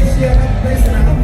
Yeah.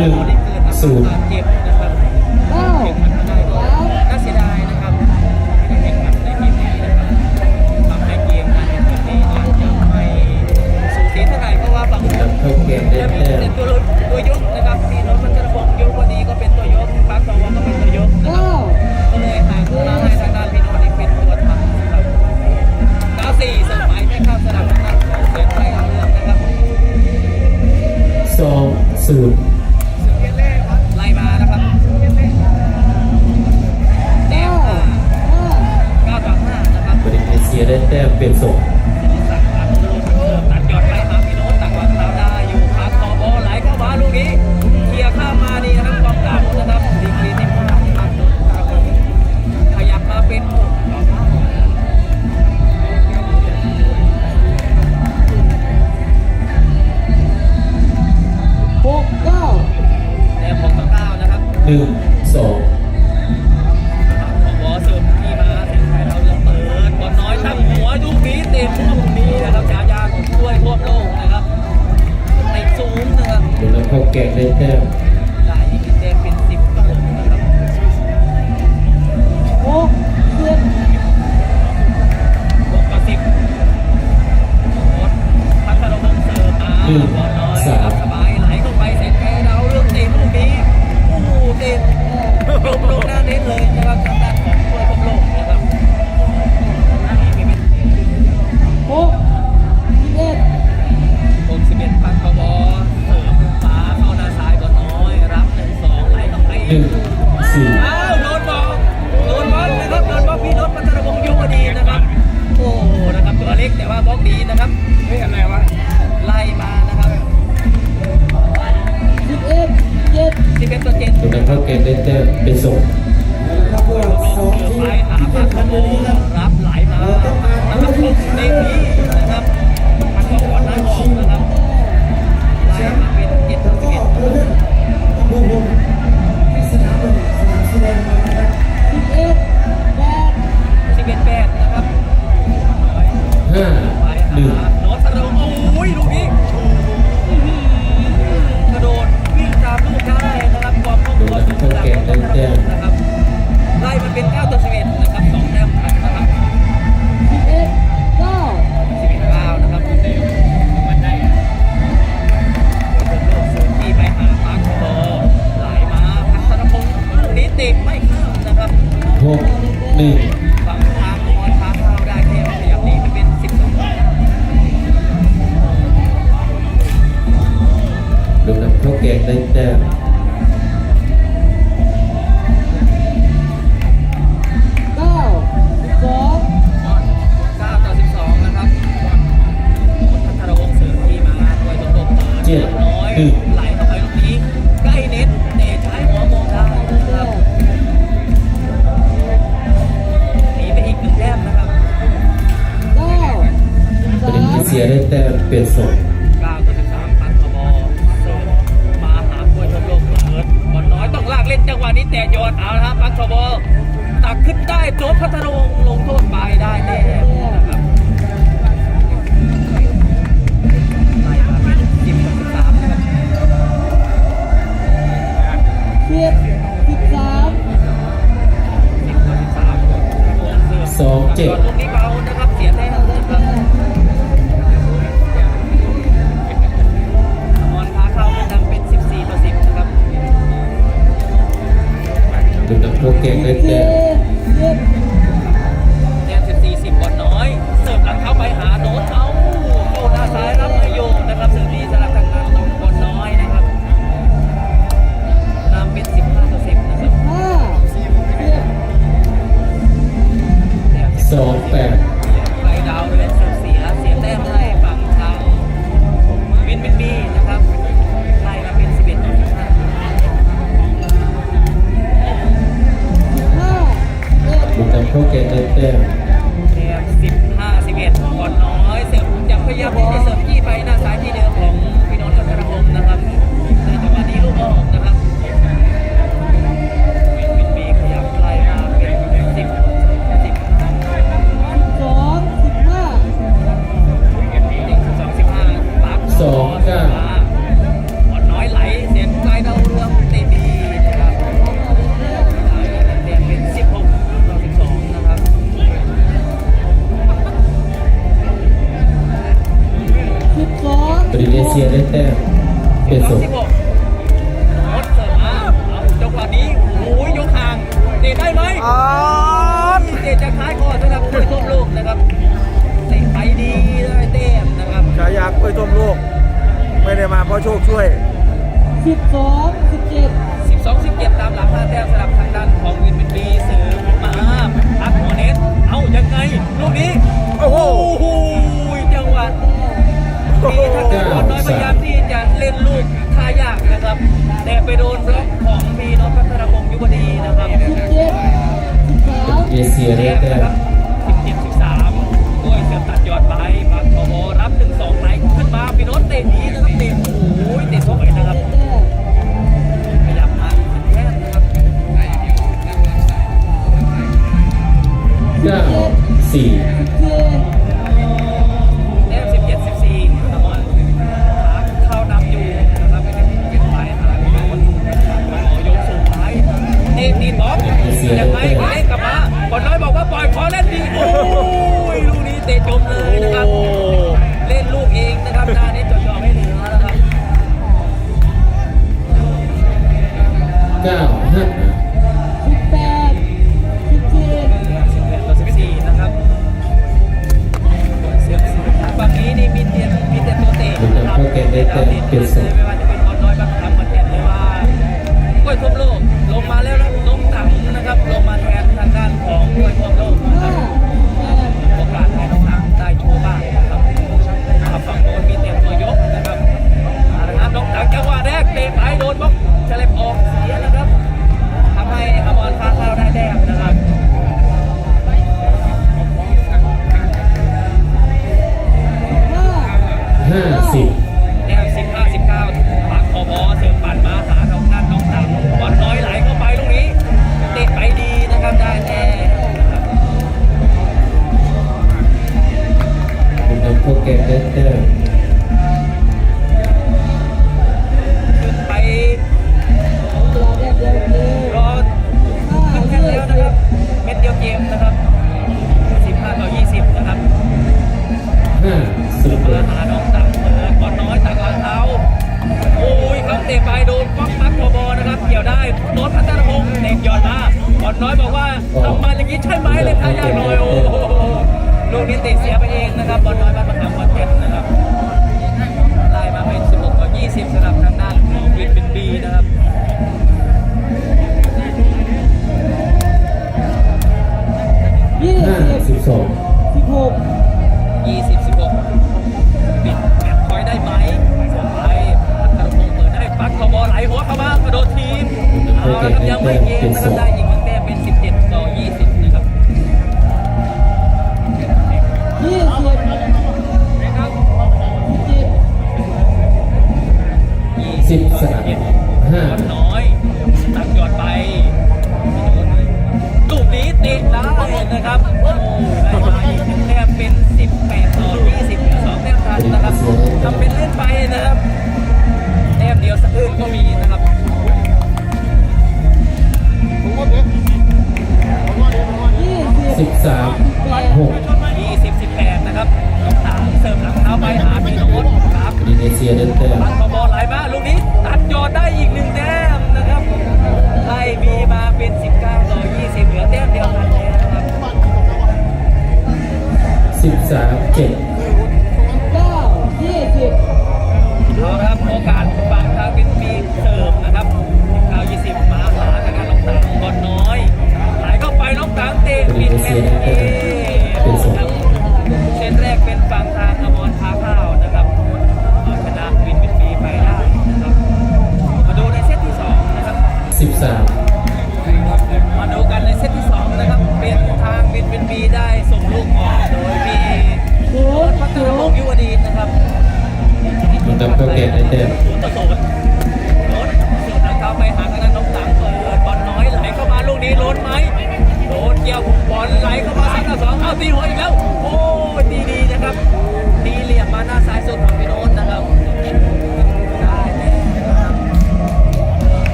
นึ่งศูนย์เจ็บนะครัน่าเสียดายนะครับไม่ได้แข่งขันในปีนี้นะครับทำให้เกมการแข่งขันนี้อาจจะไม่สูสีเท่าไหร่เพว่าบางคนจะมีเป็นตัวตัวยกนะครับมีน้องมัระบกยกวันนี้ก็เป็นตัวยกปั๊บสวก็เป็นตัวยกนะครับก็เลยหายทางด้านพี่น้องเป็นตัวทำนะครับก้ไม่เข้าสนามนะครับเสียไทเอาเรื่องนะครับสูน 变瘦 หลเข้าไปหนึ่งสี่อ้าวโดนบอลโดนบอลนะครับโดนบอลพี่นพพัฒนวงศ์ยุวดีนะครับ โอ้นะครับตัวเล็กแต่ว่าบล็อกดีนะครับเฮ้ยอะไรวะไล่มานะครับสิบเอ็ดเจ็ดสิบเอ็ดต่อเจ็ดดูนำเข้าเกมได้แต้มเป็นส่งครับพวกสองเกือบทีมไปหาที่ปาแข่กงกขัระนโบในนี้ครับรับไหลมานะครับผมเด็กนี้นะครับมันก็บอลนั้นออกนะครับไล่มาเป็นเจ็ดต่อสิบก็เอ็ด สิบเอ็ดแปดสิบเอ็ดแปดนะครับห้าไปหนึ่งหาโน้ตสะดงโอ้ยลูกนี้อื้อหือกระโดดวิ่งตามลูกได้นะครับความคล่องตัวสูงระดับของนะครับไล่มันเป็น9ต่อ11นะครับสองแต้มนะครับ นจังหวะนี้แต่โยนเอาละครับปันทบตักขึ้นได้โจบพัฒนวงศ์ลงโทษไปได้แน่นะครับไล่มาเป็น10ต่อ13นะครับสิบสิบสามสองเจ็ดลูกนี้เบานะครับเสียแต้มนะครับ โอเข้าเกมแต้มสิบแต้ม14 10บอลน้อย เสิร์ฟหลังเข้าไปหาโน้ตเอาโยนหน้าซ้ายรับมาโยนนะครับเสิร์ฟดีสำหรับทางด้านของบอลน้อยนะครับนำเป็น15ต่อ10นะครับห้าสิบแต้มสองแปดะได้ไหมเตะจากท้ายก่อนสำหรับผู้ชมลูกนะครับเตะไปดีได้เต้มนะครับฉายากล้วยต้มโลก ไม่ได้มาเพราะโชคช่วยสิบสองสิบเจ็ด12 17ตามหลังห้าแต้มสำหรับทางด้านของวินวินบีเสริมมาพักหัวเน็ตเอายังไงลูกนี้โอ้โหโอ้โหจังหวะ นี้ทางด้านบอลน้อยพยายามที่จะเล่นลูกท่ายากนะครับ แต่ไปโดนบล็อกของพีนพพัฒนพงศ์ยุวดีนะครับสิบเจ็ดสิบสามเอเชียได้แต้มแต้นะมครับ17 13ด้วยเสือตัดยอดไปปักโทโบรับ1 2ไหลขึ้นมาพีโนตเตะดีนะครับเตะโอ้ยเตะสวยนะครับแต้มขยับมาอีกหนึ่งแต้มนะครับเก้าสี่ เอเชียได้แต้มตั้บอลไหลมาลูกนี้ตัดยอดได้อีกหนึ่งแต้มนะครับไล่มีมาเป็น 19 ต่อ 20 เหลือแต้มเดียวกันแล้วนะครับ13 7 19 20เอาครับโอกาสบางทางเป็นปีเสริมนะครับ19 20 มาหาการน้องตังบอนน้อย ไหลเข้าไปน้องตังเตะปิดเอ็นเอ 13 มาดูกันในเซตที่ 2 นะครับเปลี่ยนทางบินเป็นบีได้ส่งลูกออกโดยมีรถพัฒนาวงศ์ยุวดีนะครับมันดำตัวเกตได้เต็ม ศูนย์ต่อศูนย์โดนสดนะครับไปหาทางนั้น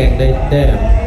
เก่งได้แต้ม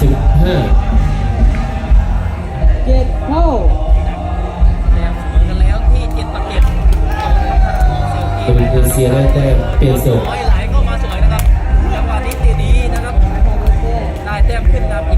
สิบห้าเจ็ดเข้าเป็นเอเซียได้แต่เปลี่ยนเสิร์ฟไหลเข้ามาสวยนะครับจังหวะนี้ดีนะครับ ได้แต้มขึ้นนำอีก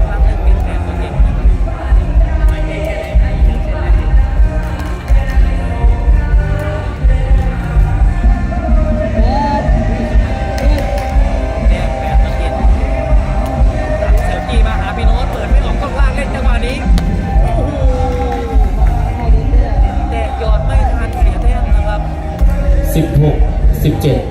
17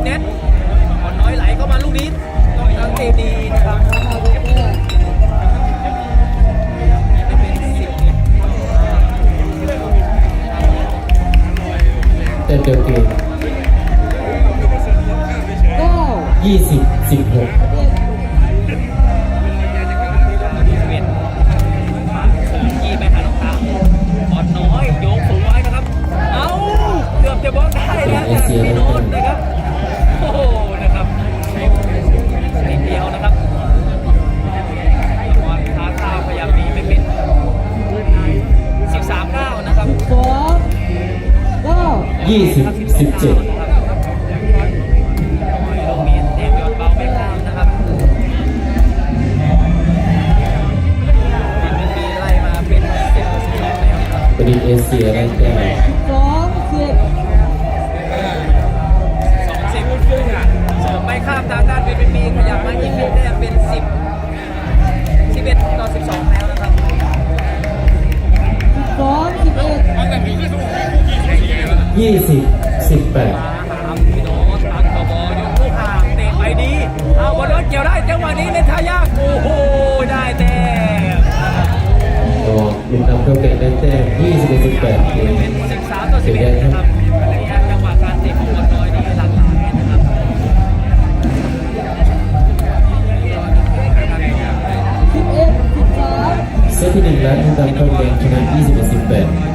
โน้นนะครับ โอ้โหนะครับใช้เดียวนะครับบอลท้าพยายามหนีไม่เป็น13 9 นะครับ สองเก้ ยี่สิบสิบแปดมาหามพี่โน้ตตักกบออยู่ลูกห่างเตะไปดีเอาบอลรถเกี่ยวได้จังหวะนี้เล่นทายากโอ้โหได้แต้มก็ลุงนำเข้าแก่งได้แต้มยี่สิบสิบแปดเองเป็นสิบสามต่อสิบเอ็ดนะครับระยะจังหวะการเตะของบอลน้อยนี่หลากหลายนะครับสิบเอ็ดสิบสามเซตที่หนึ่งแล้วลุงนำเข้าแก่งชนะยี่สิบสิบแปด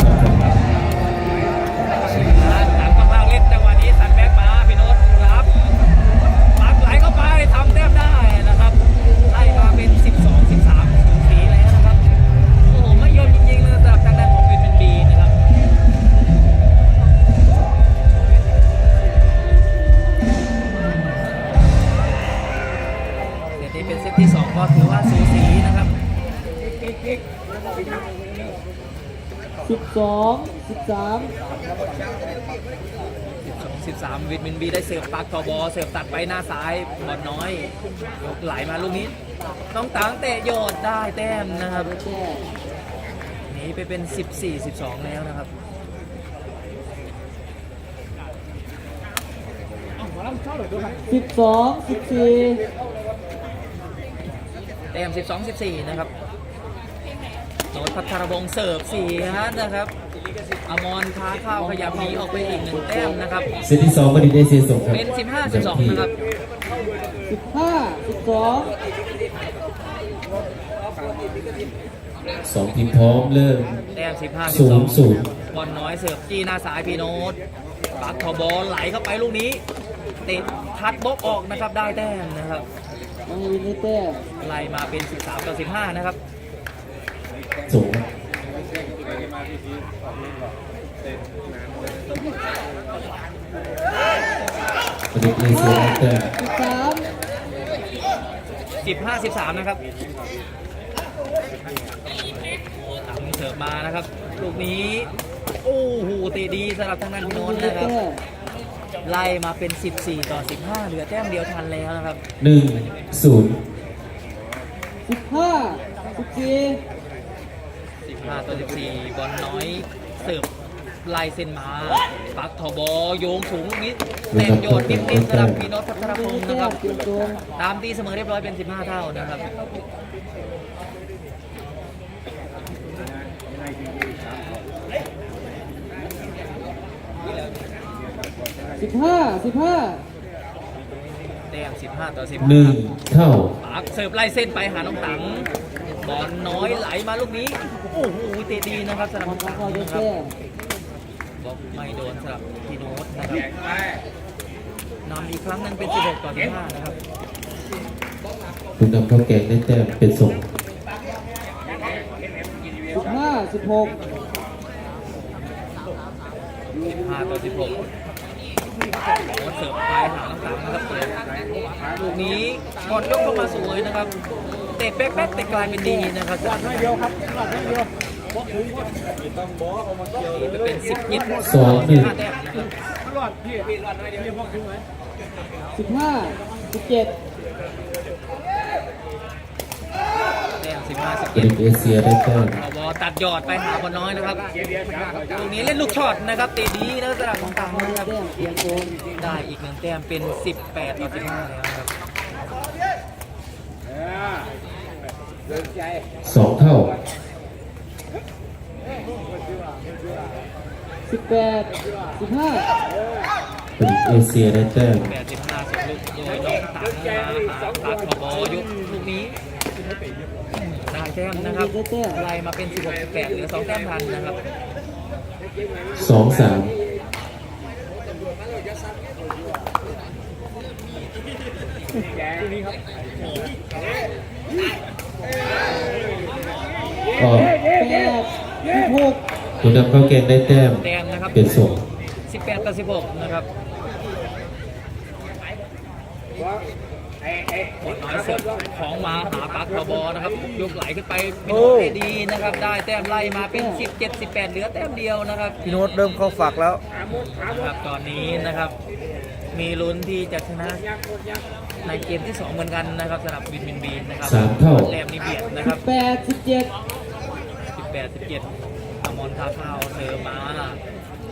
สิบสองสิบสาม13 วิตมินบีได้เสิร์ฟปักทอบอเสิร์ฟตัดไปหน้าซ้ายบอลน้อย ยกไหลมาลูกนี้ ต้องตังเตะโยดได้แต้มนะครับได้แต้มหนีไปเป็น 14 12 แล้วนะครับสิบสองสิบสี่แต้ม12 14นะครับ โนพัทรบงศ์เสิร์ฟ4ฮะนะครับอมรค้าข้าวขยับหนีออกไปอีกหนึ่งแต้มนะครับ เซตที่สองประดิษฐ์เอเชียส่งครับเป็น 15 12 นะครับ สิบห้าสิบสองสองทีมพร้อมเริ่ม แต้ม 15 ศูนย์ศูนย์ 12บอลน้อยเสิร์ฟจี้หน้าซ้ายพีโนตปักทอบอลไหลเข้าไปลูกนี้ติดทัดบล็อกออกนะครับได้แต้มนะครับ น้องวินได้แต้มไล่มาเป็น 13ต่อ15 นะครับ สูงสวัสดีที่สูสิบห้าสิบสามนะครับตามเสิร์ฟมานะครับ ลูกนี้ โอ้โหตีดีสำหรับทางด้นพี่นนท์นะครับ ไล่มาเป็น 14 ต่อ 15 เหลือแต้มเดียวทันแล้วนะครับ 1 0 15 14 15ต่อ14บอลน้อยเสิร์ฟไล่เส้นมาปักทอบอโยงสูงลูกนี้เตะโยนนิ่มๆสำหรับพี่โน้ตพัทรพงศ์ได้นะแต้ครับมเปลี่ยนตัวตามตีเสมอเรียบร้อยเป็น 15 เท่านะครับสิบห้าสิบห้าแต้ม15 ต่อหนึ่ง15เท่าปักเสิร์ฟไล่เส้นไปหาน้องตัง บอลน้อยไหลมาลูกนี้โอ้โหเตะดีนะครับสำหรับมัน้นองต้ตัองงเข้าได้นะครับบล็อกไม่แต้มโดนสำหรับพี่โน้ตนะครับนำอีกครั้งหนึงเป็น 16 ต่อ15นะครับลุงนำเข้าแก่งได้แต้มเป็นส่งสิบห้าสิบหก15ต่อ16โน้ตเสิร์ฟไปหาน้องตังนะครับเปิดลูกนี้บอลยกเข้ามาสวยนะครับ เตะแป๊กๆแต่กลายเป็นดีนะครับไม่เดียวครับไม่เดียวเป็น17สองหนึ่งแต้มนะครับสิบห้าสิบเจ็ดแต้ม15ประดิษฐ์เอเชียได้แต้มบอตัดยอดไปหาบอลน้อยนะครับลูกนี้เล่นลูกช็อตนะครับเตะดีนะสำหรับของตังนะครับแต้มเปลี่ยนตัวได้อีกหนึ่งแต้มเป็น18ต่อ15แล้วครับ สองเท่าสิบแปดสิบห้าเประดิษฐ์เอเชียได้แต้ม8 15ส่งลูกโดยน้องตังมาหาตัดขอบอยุคลูกนี้ได้แต้มนะครับไล่มาเป็น16 18เหลือ2แต้มทันนะครับสองสามออกแปดสิบ กลุงนำเข้าแก่งได้แต้มแต้มนะครับ เป็นส่ง17 18ต่อ16 นะครับบอลน้อยเสิร์ฟของมาหาปักทบอนะครับ ยกไหลขึ้นไปพี่โน้ตได้ดีนะครับ ได้แต้มไล่มาเป็น 17 18 เหลือแต้มเดียวนะครับพี่โน้ตเริ่มเข้าฝักแล้วนะครับตอนนี้นะครับ มีลุ้นที่จะชนะในเกมที่2เหมือนกันนะครับสำหรับบินบินบีนนะครับสามเท่า แรมนี่เบียดนะครับแปดสิบเจ็ด18 17อมรคาข้าวเธอมา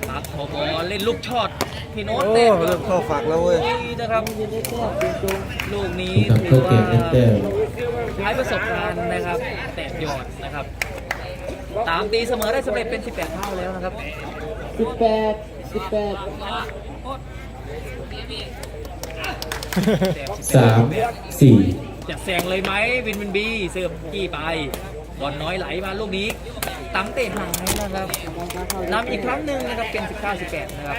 ปักทบอเล่นลูกช็อตพี่โน้ตโอ้เตะเริ่มเข้าฝักแล้วเว้ยนะครับยังได้แต้มเป็นตรงลูกนี้ผู้นำถืเข้าอเกว่ามได้แต้มใช้ประสบการณ์นะครับ แตะยอดนะครับ ตามตีเสมอได้สำเร็จเป็น 18 เท่าแล้วนะครับ สิบแปดสิบแปด สามสี่จะแซงเลยไหมวินวินบีเสิร์ฟกี้ไปบอลน้อยไหลมาลูกนี้ตั้งเตะหายนะครับนำอีกครั้งหนึ่งนะครับเป็น 19 18 นะครับ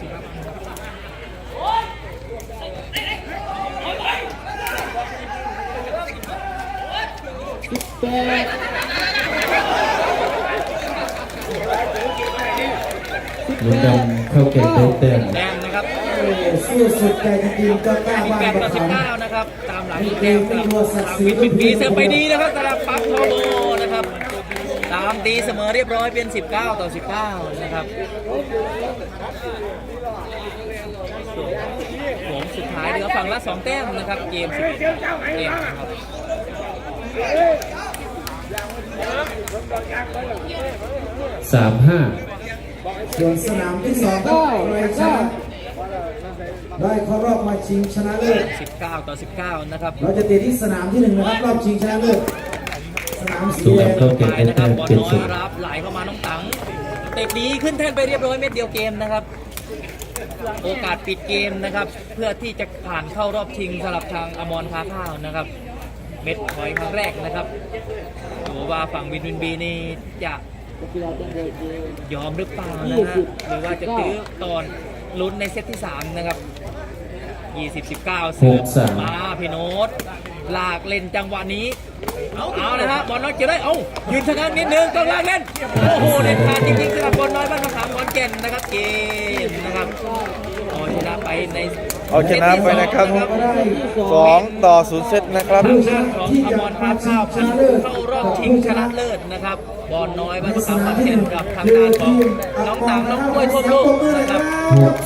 สิบแปดลุงดำเข้าเกมได้แต้มแดงนะครับ สู้สุดใจจริงๆก็กล้าบ้าน18กัต่บอเขา19นะครับ ตามหลังอีกแต้มนะครับวินวินบีเสิร์ฟไปดีนะครับสำหรับปักโทโบนะครับ ตามตีเสมอเรียบร้อยเป็น 19 ต่อ 19 นะครับผมสุดท้ายเหลือฝั่งละ 2 แต้มนะครับ เกม11แต้มนะครับ สามห้าส่วนสนามที่สองครับใครชนะ ได้เข้ารอบมาชิงชนะเลิศ 19 ต่อ 19 นะครับเราจะตีที่สนามที่หนึ่งนะครับรอบชิงชนะเลิศสนามสีลุงแดงดำเข้าเกมไปได้นะครัแต้บมบอลเจ็ดน้อศูยนย์รับไหลเข้ามาน้องตังเตะดีขึ้นแท่นไปเรียบร้อยเม็ดเดียวเกมนะครับ โอกาสปิดเกมนะครับ เพื่อที่จะผ่านเข้ารอบชิงสำหรับทางอมรคาข้าวนะครับ เม็ดถอยครั้งแรกนะครับดูว่าฝั่งวินวินบีนี่จะนักกีฬาจังหวัดเดียวยอมหรือเปล่านะยี่ฮะสิบหรือว่าจะตื้อตอนลุ้นในเซตที่ 3 นะครับ 20 19เสือมาพี่โน้ตลากเล่นจังหวะนี้ เอาเอานะฮะบอลน้อยเจะได้ เอายืนชะงักนิดนึงต้องลากเล่น โอ้โหเด็ดขาดจริงๆสำหรับบอลน้อยบ้านมะขามขอนแก่นนะครับเกมนะครับเอาชนะไปในเอาชนะไปนะครับเซตที่สองสองต่อศูนย์เซตนะครับ ทางด้านของอมรพัฒน์ข้าวพันธุ์เข้ารอบชิงชนะเลิศนะครับบอลน้อยบ้านมะขามขอนแก่นกับทางด้านของน้องตังน้องกล้วยทั่วโลกนะครับ หก